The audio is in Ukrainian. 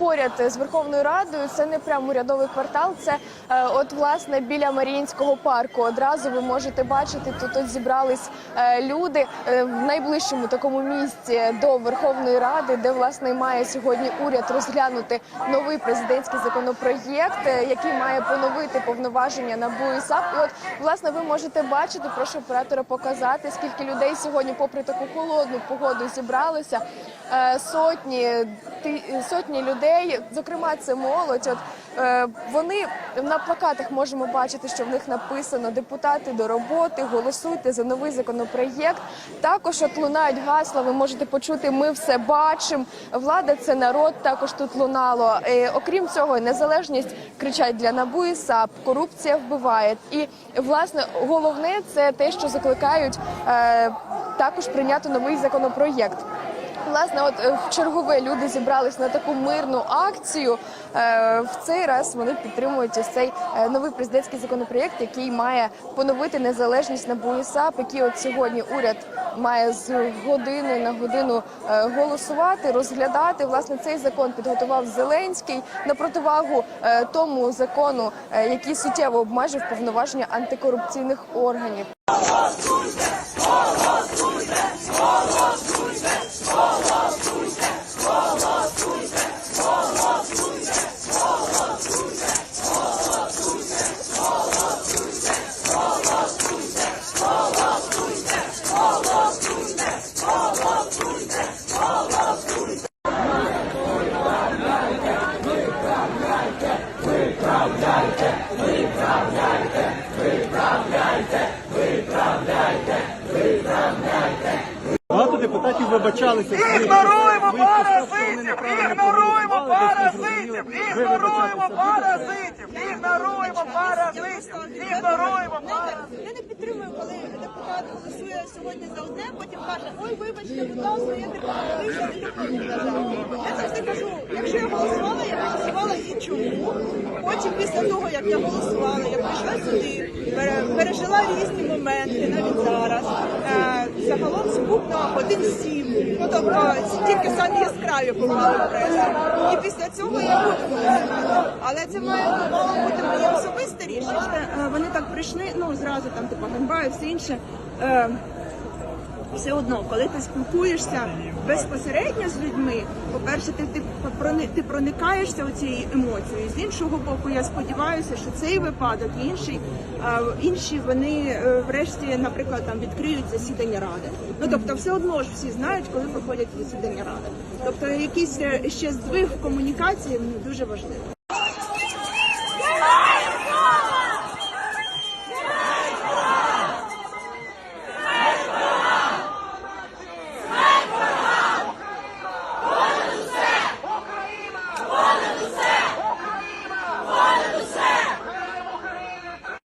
поряд з Верховною Радою. Це не прям урядовий квартал. Це е, от власне біля Маріїнського парку. Одразу ви можете бачити, тут от зібрались е, люди е, в найближчому такому місці до Верховної Ради, де власне має сьогодні уряд розглянути новий президентський законопроєкт, який має поновити повноваження НАБУ і САП. І от власне ви можете бачити, прошу оператора показати, скільки людей сьогодні, попри таку холодну погоду, зібралося. Е, Сотні ти сотні людей, зокрема, це молодь. От е, вони на плакатах можемо бачити, що в них написано депутати до роботи, голосуйте за новий законопроєкт. Також от лунають гасла. Ви можете почути. Ми все бачимо. Влада це народ. Також тут лунало. Е, окрім цього, незалежність кричать для НАБУ і САП. Корупція вбиває. І власне головне це те, що закликають е, також прийняти новий законопроєкт. Власне, от е, в чергове люди зібрались на таку мирну акцію. Е, В цей раз вони підтримують цей е, новий президентський законопроєкт, який має поновити незалежність НАБУ і САП, який от сьогодні уряд має з години на годину голосувати, розглядати. Власне, цей закон підготував Зеленський на противагу тому закону, який суттєво обмежив повноваження антикорупційних органів. Багато депутатів вибачалися. Ігноруємо Своїх постав, що вони паразитів! неправильно Ігноруємо проголосували, десь не зрозуміли. Паразитів! Ви Ігноруємо вибачатися паразитів! Ігноруємо паразитів! Ігноруємо паразитів! Ігноруємо. Я не підтримую, коли депутат голосує сьогодні за одне, потім каже, ой, вибачте, будь ласка, я депутат вийшов і не. Я завжди кажу, якщо я голосувала, я голосувала і чому. Потім після того, як я голосувала, я прийшла сюди, пережила різні моменти, навіть зараз. Е, сім. Ну тобто тільки самі яскраві попали в пресу. І після цього я буду. Але це має бути моє особисте рішення. Е, Вони так прийшли, ну зразу там типу ганьба і все інше. Все одно, коли ти спілкуєшся безпосередньо з людьми, по-перше, ти, ти, ти проникаєшся цією емоцією. З іншого боку, я сподіваюся, що цей випадок інший, інші вони е, врешті, наприклад, там відкриють засідання ради. Ну тобто, все одно ж всі знають, коли проходять засідання ради. Тобто, якийсь е, ще здвиг комунікації дуже важливий.